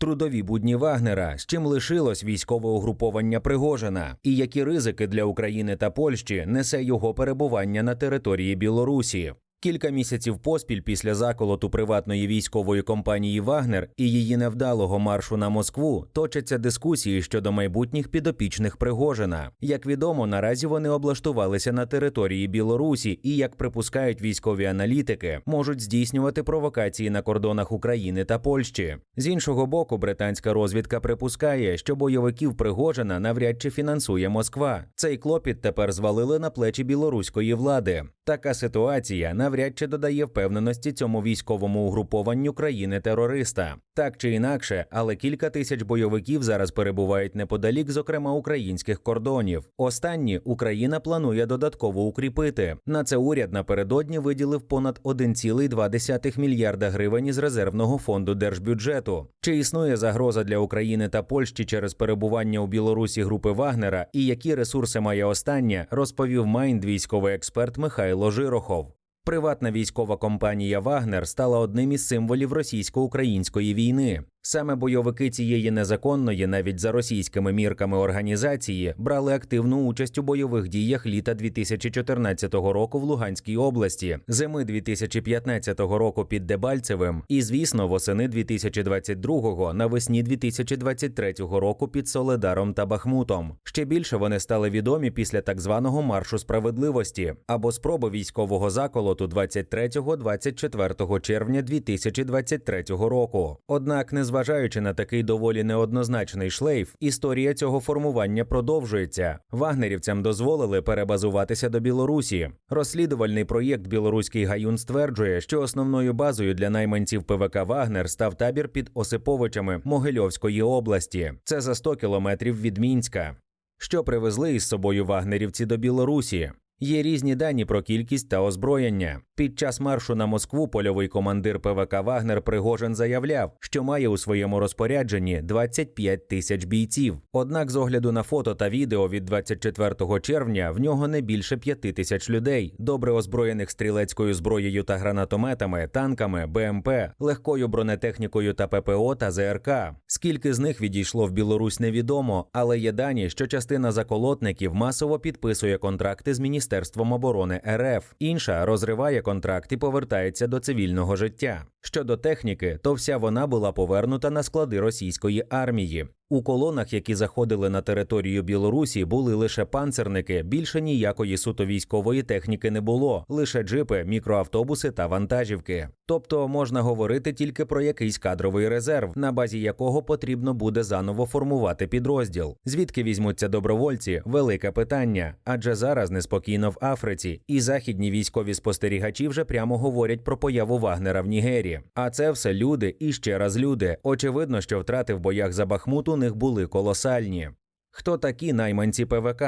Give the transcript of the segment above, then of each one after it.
трудові будні Вагнера, з чим лишилось військове угруповання Пригожина, і які ризики для України та Польщі несе його перебування на території Білорусі. Кілька місяців поспіль після заколоту приватної військової компанії Вагнер і її невдалого маршу на Москву точаться дискусії щодо майбутніх підопічних Пригожина. Як відомо, наразі вони облаштувалися на території Білорусі і, як припускають військові аналітики, можуть здійснювати провокації на кордонах України та Польщі. З іншого боку, британська розвідка припускає, що бойовиків Пригожина навряд чи фінансує Москва. Цей клопіт тепер звалили на плечі білоруської влади. Така ситуація навряд чи додає впевненості цьому військовому угрупованню країни-терориста. Так чи інакше, але кілька тисяч бойовиків зараз перебувають неподалік, зокрема українських кордонів. Останні Україна планує додатково укріпити. На це уряд напередодні виділив понад 1,2 мільярда гривень із резервного фонду держбюджету. Чи існує загроза для України та Польщі через перебування у Білорусі групи Вагнера і які ресурси має остання, розповів Майнд військовий експерт Михайло Жирохов. Приватна військова компанія Вагнер стала одним із символів російсько-української війни. Саме бойовики цієї незаконної, навіть за російськими мірками організації, брали активну участь у бойових діях літа 2014 року в Луганській області, зими 2015 року під Дебальцевим, і, звісно, восени 2022 навесні 2023 року під Соледаром та Бахмутом. Ще більше вони стали відомі після так званого маршу справедливості або спроби військового заколоту 23-24 червня 2023 року. Однак, незважаючи на такий доволі неоднозначний шлейф, історія цього формування продовжується. Вагнерівцям дозволили перебазуватися до Білорусі. Розслідувальний проєкт Білоруський гаюн стверджує, що основною базою для найманців ПВК Вагнер став табір під Осиповичами Могильовської області. Це за 100 кілометрів від Мінська. Що привезли із собою вагнерівці до Білорусі? Є різні дані про кількість та озброєння. Під час маршу на Москву польовий командир ПВК Вагнер Пригожин заявляв, що має у своєму розпорядженні 25 тисяч бійців. Однак, з огляду на фото та відео від 24 червня в нього не більше 5 тисяч людей, добре озброєних стрілецькою зброєю та гранатометами, танками, БМП, легкою бронетехнікою та ППО та ЗРК. Скільки з них відійшло в Білорусь, невідомо, але є дані, що частина заколотників масово підписує контракти з Міністерством оборони РФ. Інша розриває контракт і повертається до цивільного життя. Щодо техніки, то вся вона була повернута на склади російської армії. У колонах, які заходили на територію Білорусі, були лише панцерники. Більше ніякої суто військової техніки не було, лише джипи, мікроавтобуси та вантажівки. Тобто можна говорити тільки про якийсь кадровий резерв, на базі якого потрібно буде заново формувати підрозділ. Звідки візьмуться добровольці? Велике питання, адже зараз неспокійно в Африці, і західні військові спостерігачі вже прямо говорять про появу Вагнера в Нігері. А це все люди і ще раз люди. Очевидно, що втрати в боях за Бахмут у них були колосальні. Хто такі найманці ПВК?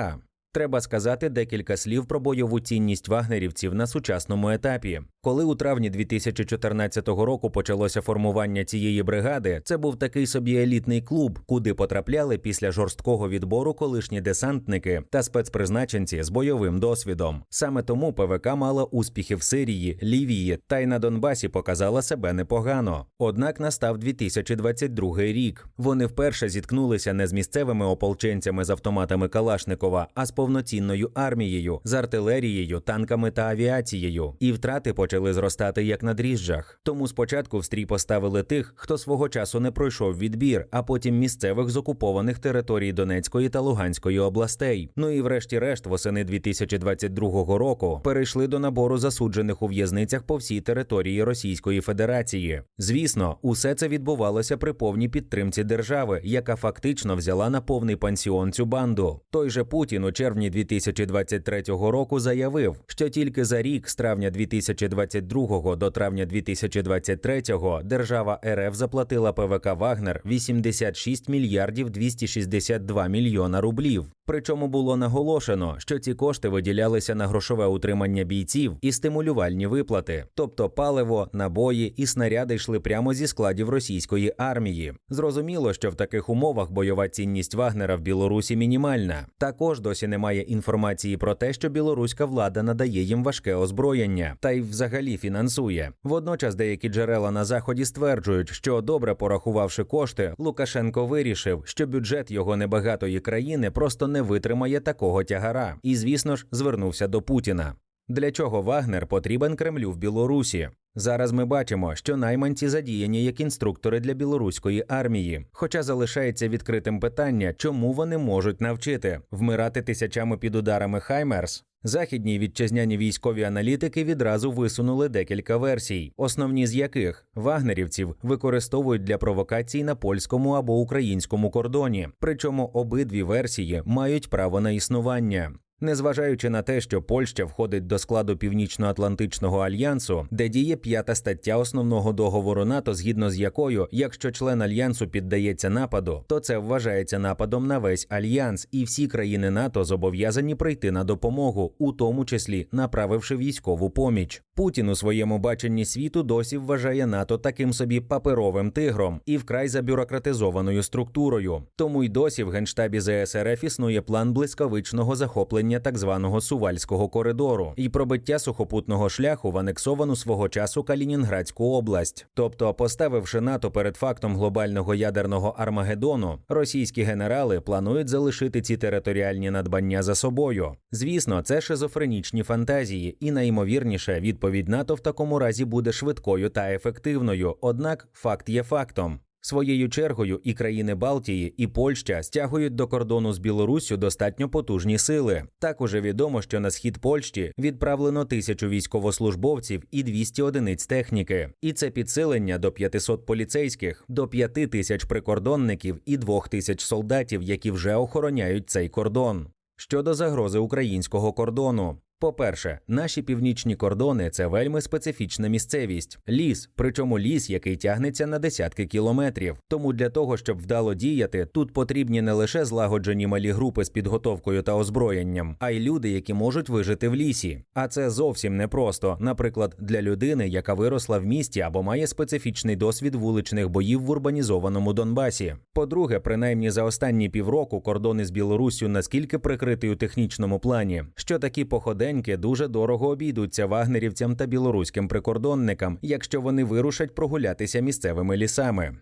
Треба сказати декілька слів про бойову цінність вагнерівців на сучасному етапі. Коли у травні 2014 року почалося формування цієї бригади, це був такий собі елітний клуб, куди потрапляли після жорсткого відбору колишні десантники та спецпризначенці з бойовим досвідом. Саме тому ПВК мала успіхи в Сирії, Лівії та й на Донбасі показала себе непогано. Однак настав 2022 рік. Вони вперше зіткнулися не з місцевими ополченцями з автоматами Калашникова, а з повноцінною армією, з артилерією, танками та авіацією. І втрати почали зростати як на дріжджах. Тому спочатку в стрій поставили тих, хто свого часу не пройшов відбір, а потім місцевих з окупованих територій Донецької та Луганської областей. Ну і врешті-решт, восени 2022 року перейшли до набору засуджених у в'язницях по всій території Російської Федерації. Звісно, усе це відбувалося при повній підтримці держави, яка фактично взяла на повний пансіон цю банду. Той же Путін у червні 2023 року заявив, що тільки за рік з травня 2022 до травня 2023 держава РФ заплатила ПВК Вагнер 86 мільярдів 262 мільйона рублів. Причому було наголошено, що ці кошти виділялися на грошове утримання бійців і стимулювальні виплати, тобто паливо, набої і снаряди йшли прямо зі складів російської армії. Зрозуміло, що в таких умовах бойова цінність Вагнера в Білорусі мінімальна. Також досі немає інформації про те, що білоруська влада надає їм важке озброєння та й взагалі фінансує. Водночас деякі джерела на заході стверджують, що добре порахувавши кошти, Лукашенко вирішив, що бюджет його небагатої країни просто не витримає такого тягара, і, звісно ж, звернувся до Путіна. Для чого Вагнер потрібен Кремлю в Білорусі? Зараз ми бачимо, що найманці задіяні як інструктори для білоруської армії. Хоча залишається відкритим питання, чому вони можуть навчити вмирати тисячами під ударами Хаймерс. Західні вітчизняні військові аналітики відразу висунули декілька версій, основні з яких вагнерівців використовують для провокацій на польському або українському кордоні. Причому обидві версії мають право на існування. Незважаючи на те, що Польща входить до складу Північно-Атлантичного альянсу, де діє п'ята стаття основного договору НАТО, згідно з якою, якщо член альянсу піддається нападу, то це вважається нападом на весь альянс, і всі країни НАТО зобов'язані прийти на допомогу, у тому числі направивши військову поміч. Путін у своєму баченні світу досі вважає НАТО таким собі паперовим тигром і вкрай забюрократизованою структурою. Тому й досі в генштабі ЗСРФ існує план блискавичного захоплення так званого Сувальського коридору і пробиття сухопутного шляху в анексовану свого часу Калінінградську область. Тобто, поставивши НАТО перед фактом глобального ядерного Армагеддону, російські генерали планують залишити ці територіальні надбання за собою. Звісно, це шизофренічні фантазії, і найімовірніше відповідь НАТО в такому разі буде швидкою та ефективною. Однак факт є фактом. Своєю чергою і країни Балтії, і Польща стягують до кордону з Білоруссю достатньо потужні сили. Також відомо, що на схід Польщі відправлено тисячу військовослужбовців і 200 одиниць техніки. І це підсилення до 500 поліцейських, до 5 тисяч прикордонників і 2 тисяч солдатів, які вже охороняють цей кордон. Щодо загрози українського кордону. По-перше, наші північні кордони це вельми специфічна місцевість, ліс, причому ліс, який тягнеться на десятки кілометрів. Тому для того, щоб вдало діяти, тут потрібні не лише злагоджені малі групи з підготовкою та озброєнням, а й люди, які можуть вижити в лісі. А це зовсім непросто, наприклад, для людини, яка виросла в місті або має специфічний досвід вуличних боїв в урбанізованому Донбасі. По-друге, принаймні за останні півроку кордони з Білоруссю наскільки прикриті у технічному плані, що такі походи Походеньки дуже дорого обійдуться вагнерівцям та білоруським прикордонникам, якщо вони вирушать прогулятися місцевими лісами.